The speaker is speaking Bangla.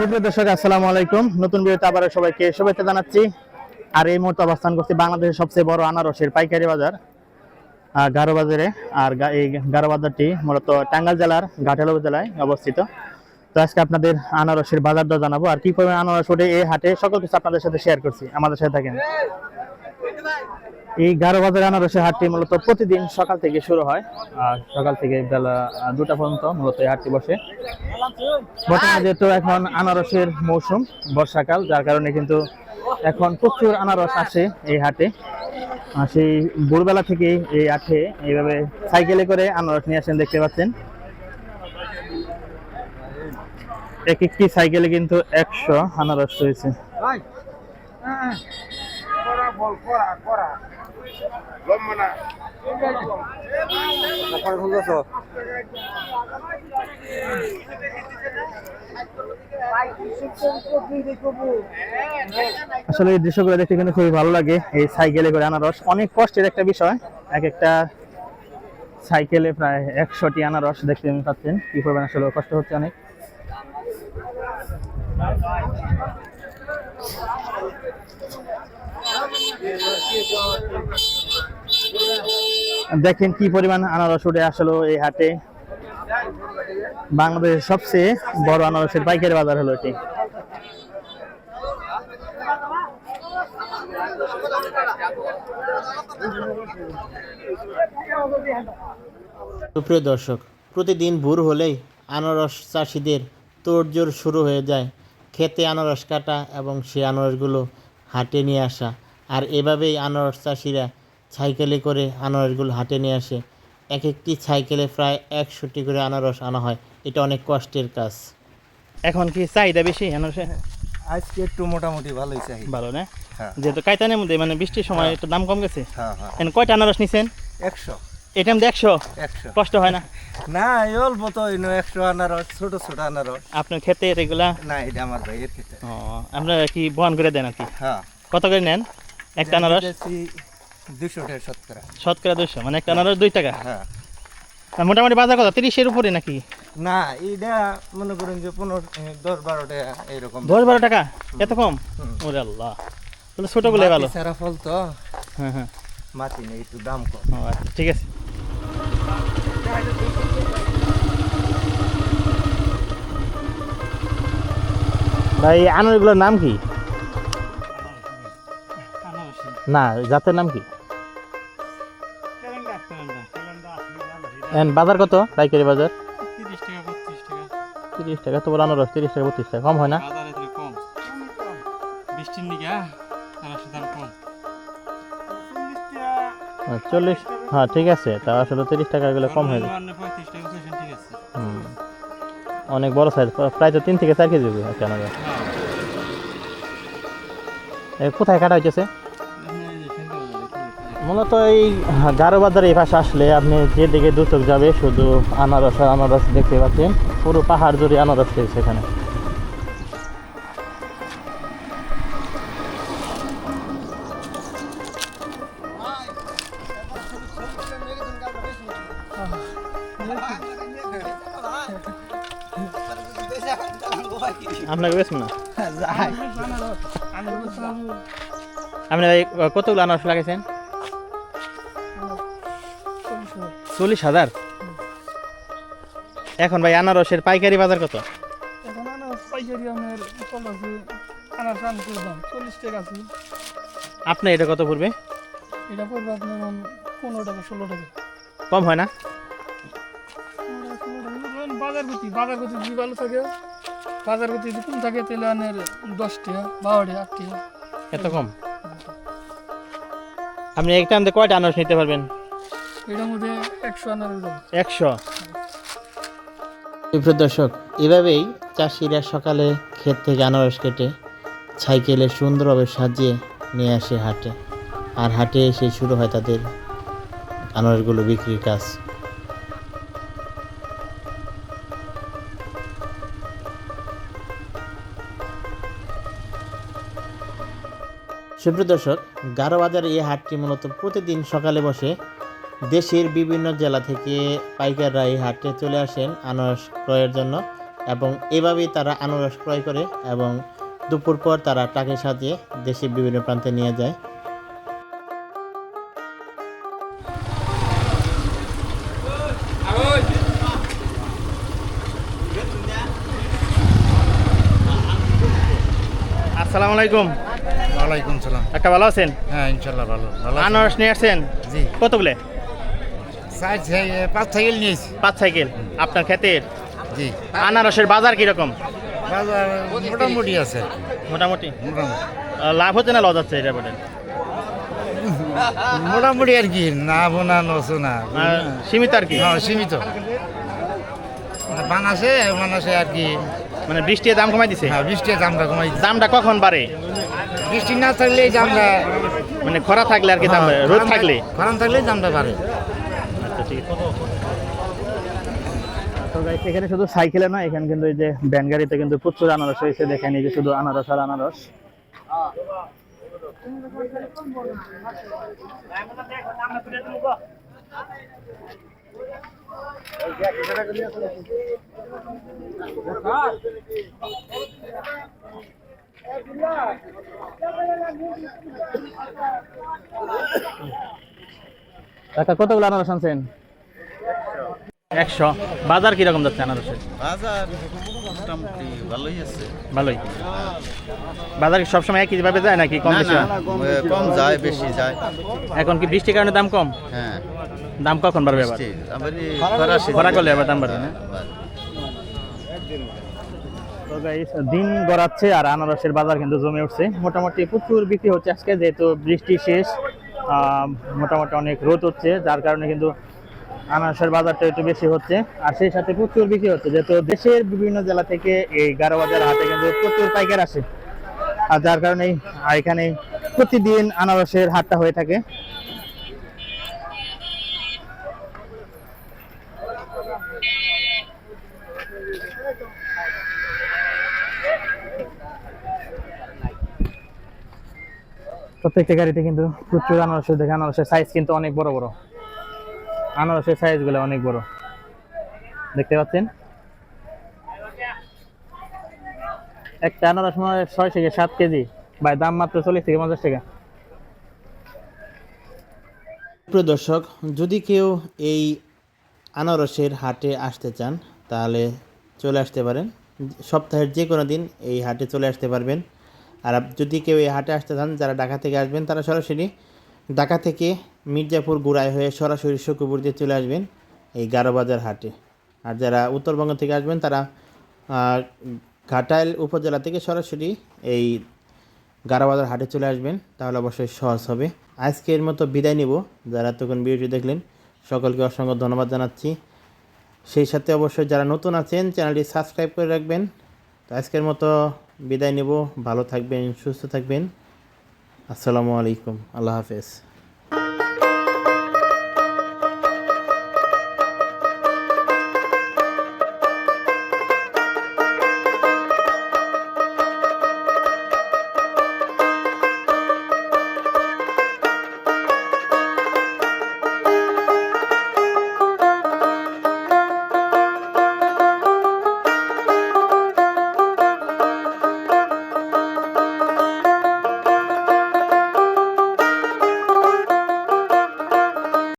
সুপ্রিয় দর্শক, আসসালামু আলাইকুম। নতুন ভিডিওতে আবার সবাইকে শুভেচ্ছা জানাচ্ছি। আর এই মুহূর্তে অবস্থান করছি বাংলাদেশের সবচেয়ে বড় আনারসের পাইকারি বাজার গারো বাজারে। আর এই গারো বাজারটি মূলত টাঙ্গাইল জেলার ঘাটাল উপজেলায় অবস্থিত। তো আজকে আপনাদের আনারসের বাজার দর জানাব আর কি পরিমাণ আনারস ওঠে এই হাটে, সকল কিছু আপনাদের সাথে শেয়ার করছি। আমাদের সাথে থাকেন। এই গারো বাজার আনারসের হাটটি মূলত প্রতিদিন সকাল থেকে শুরু হয়। আর সকাল থেকে বেলা দুটা পর্যন্ত মূলত এই হাটটি বসে। বর্তমানে যেহেতু এখন আনারসের মৌসুম বর্ষাকাল, যার কারণে কিন্তু এখন প্রচুর আনারস আসে এই হাটে। সেই ভোরবেলা থেকে এই হাটে এইভাবে সাইকেলে করে আনারস নিয়ে আসেন, দেখতে পাচ্ছেন। এক একটি সাইকেলে কিন্তু একশো আনারস রয়েছে। করা, বল, করা করা। না আসলে এই দৃশ্যগুলো দেখতে কিন্তু খুবই ভালো লাগে, এই সাইকেলে করে আনারস। অনেক কষ্টের একটা বিষয়, এক একটা সাইকেলে প্রায় একশোটি আনারস দেখতে পাচ্ছেন, কি করবেন আসলে, কষ্ট হচ্ছে অনেক। দেখেন কি পরিমাণ আনারস উঠে আসলো এই হাটে। বাংলাদেশের সবচেয়ে বড় আনারসের পাইকারি বাজার হলো এটি। সুপ্রিয় দর্শক, প্রতিদিন ভোর হলেই আনারস চাষিদের তোড়জোড় শুরু হয়ে যায়। খেতে আনারস কাটা এবং সেই আনারসগুলো হাটে নিয়ে আসা। এভাবেই আনারস চাষিরা সাইকেলে করে আনারসগুলো হাটে নিয়ে আসে। এক একটি সাইকেলে প্রায় একশোটি করে আনারস আনা হয়। এটা অনেক কষ্টের কাজ। এখন কি চাহিদা বেশি আনারসে? আজকে একটু মোটামুটি ভালোই চাই। ভালো না? হ্যাঁ। যেহেতু কাইতানের মধ্যে মানে বৃষ্টির সময় একটু দাম কম গেছে। হ্যাঁ হ্যাঁ। এখন কয়টা আনারস নিছেন? একশো। এটা মধ্যে একশো? একশো। কষ্ট হয় না? না এই অল্প তো ইনো একশো আনারস ছোট ছোট আনারস। আপনার খেতে এগুলা? না এটা আমার ভাইয়ের ক্ষেত্রে ও আপনারা কি বহন করে দেন আর কি? হ্যাঁ। কত করে নেন? একটা আনারস? দুশো টাকা শতকরা। শতকরা দুশো মানে একটা আনারস দুই টাকা? হ্যাঁ। মোটামুটি বাজার কত তিরিশের উপরে নাকি? না এটা মনে করেন যে পনেরো দশ বারো টাকা এইরকম। দশ বারো টাকা? এত কম। ওরে আল্লাহ। তাহলে ছোটোগুলো ভালো। ছাড়া ফল তো। হ্যাঁ হ্যাঁ। মাটি নেই একটু দাম কম। আচ্ছা ঠিক আছে। ভাই আনারগুলোর নাম কি? না জাতের নাম কি? বাজার কত? পাইকারি বাজার? তিরিশ টাকা বত্রিশ টাকা তিরিশ টাকা তো বড় আনারস তিরিশ টাকা বত্রিশ টাকা কম হয় না? হ্যাঁ, চল্লিশ হ্যাঁ ঠিক আছে তা আসলে তিরিশ টাকা এগুলো কম হয়ে হুম। অনেক বড় সাইজ প্রায় তো তিন থেকে চার কেজি হবে হ্যাঁ। কোথায় কাটা হইতেছে? মূলত এই গারো বাজারে এই পাশে আসলে আপনি যেদিকে দু চোখ যাবে শুধু আনারস আর আনারস দেখতে পাচ্ছেন। পুরো পাহাড় জুড়ে আনারস রয়েছে এখানে। আপনাকে বেশ না? আপনি কতগুলো আনারস লাগাইছেন? চল্লিশ হাজার? এখন ভাই আনারসের পাইকারি বাজার কত? এখন আনারস পাইকারি আমার চলতেছে আনারস আনতে দাম চল্লিশ টাকা আছে। আপনি এটা কত পড়বে? এটা পড়বে আপনার পনেরো টাকা ষোলো টাকা। কম হয় না? বাজার গতি বাজার গতি যদি ভালো থাকে বাজার গতি যদি কম থাকে তাহলে আনের দশ টাকা বারো টাকা আট টাকা। এত কম? আপনি একটা আমাদের কয়টা আনারস নিতে পারবেন? এটার মধ্যে একশো দর্শক, এভাবেই চাষিরা সকালে ক্ষেত থেকে আনারস কেটে সাইকেলে সুন্দরভাবে সাজিয়ে নিয়ে আসে হাটে। আর হাটে এসে শুরু হয় তাদের আনারসগুলো বিক্রির কাজ। সুপ্রিয় দর্শক গারো বাজারে এই হাটটি মূলত প্রতিদিন সকালে বসে দেশের বিভিন্ন জেলা থেকে পাইকাররা এই হাটে চলে আসেন আনারস ক্রয়ের জন্য এবং এভাবেই তারা আনারস ক্রয় করে এবং দুপুর পর তারা টাকে সাজিয়ে দেশের বিভিন্ন প্রান্তে নিয়ে যায়। আসসালামু আলাইকুম। ওয়ালাইকুম সালাম। একটা ভালো আছেন? হ্যাঁ ইনশাল্লাহ ভালো। ভালো আনারস নিয়ে আসছেন? জি। কতগুলো? সাইজ পাঁচ সাইকেল নিয়েছি। পাঁচ সাইকেল। আপনার ক্ষেতের? জি। আনারসের বাজার কীরকম? বাজার মোটামুটি আছে মোটামুটি? মোটামুটি। লাভ হচ্ছে না লস হচ্ছে এটা বলেন মোটামুটি আর কি না বোনা নসো না। সীমিত আর কি? হ্যাঁ সীমিত। মানে বানাসে বানাসে আর কি। মানে বৃষ্টির দাম কমাই দিছে হ্যাঁ বৃষ্টির দামটা কমাই দামটা কখন বাড়ে? বৃষ্টি না থাকলে দামটা মানে খরা থাকলে আর কি দাম রোদ থাকলে? খরান থাকলে দামটা বাড়ে আচ্ছা ঠিক আছে তো গাইস এখানে শুধু সাইকেলে না এখানে কিন্তু এই যে ভ্যান গাড়িতে কিন্তু প্রচুর আনারস হয়েছে দেখেন এই যে শুধু আনারস আর আনারস। কাকা, কতগুলো আনারস আনছেন? একশো। বাজার কীরকম যাচ্ছে আনারসের? বাজার মোটামুটি ভালোই আছে। ভালোই। বাজার কি সবসময় একই ভাবে যায় নাকি কম বেশি কম যায় বেশি যায়। এখন কি বৃষ্টির কারণে দাম কম? হ্যাঁ। দাম কখন বাড়বে আবার? খরা করলে আবার দাম বাড়বে না? guys, দিন গড়াচ্ছে আর আনারসের বাজার কিন্তু জমে উঠছে। মোটামুটি প্রচুর বিক্রি হচ্ছে আজকে যেহেতু বৃষ্টি শেষ আহ, মোটামুটি অনেক রোদ হচ্ছে যার কারণে কিন্তু আনারসের বাজারটা একটু বেশি হচ্ছে, আর সেই সাথে প্রচুর বিক্রি হচ্ছে, যেহেতু দেশের বিভিন্ন জেলা থেকে এই গারো বাজার হাটে কিন্তু প্রচুর পাইকার আসে। আর যার কারণে এখানে প্রতিদিন আনারসের হাটটা হয়ে থাকে। প্রত্যেকটা গাড়িতে কিন্তু প্রচুর আনারসের দেখে আনারসের সাইজ কিন্তু অনেক বড় বড়। আনারসের সাইজগুলো অনেক বড়। দেখতে পাচ্ছেন? একটা আনারস মনে হয় ছয় থেকে সাত কেজি, ভাই দাম মাত্র চল্লিশ থেকে পঞ্চাশ টাকা। প্রিয় দর্শক, যদি কেউ এই আনারসের হাটে আসতে চান, তাহলে চলে আসতে পারেন। সপ্তাহের যে কোনো দিন এই হাটে চলে আসতে পারবেন। আর যদি কেউ এই হাটে আসতে চান, যারা ঢাকা থেকে আসবেন, তারা সরাসরি ঢাকা থেকে মির্জাপুর গুড়ায় হয়ে সরাসরি শুকুপুর দিয়ে চলে আসবেন এই গারোবাজার হাটে। আর যারা উত্তরবঙ্গ থেকে আসবেন, তারা ঘাটাইল উপজেলা থেকে সরাসরি এই গারাবাজার হাটে চলে আসবেন, তাহলে অবশ্যই সহজ হবে। আজকের মতো বিদায় নিব। যারা তখন ভিডিওটি দেখলেন, সকলকে অসংখ্য ধন্যবাদ জানাচ্ছি। সেই সাথে অবশ্যই যারা নতুন আছেন, চ্যানেলটি সাবস্ক্রাইব করে রাখবেন। তো আজকের মতো বিদায় নিব। ভালো থাকবেন, সুস্থ থাকবেন। আসসালামু আলাইকুম। আল্লাহ হাফেজ।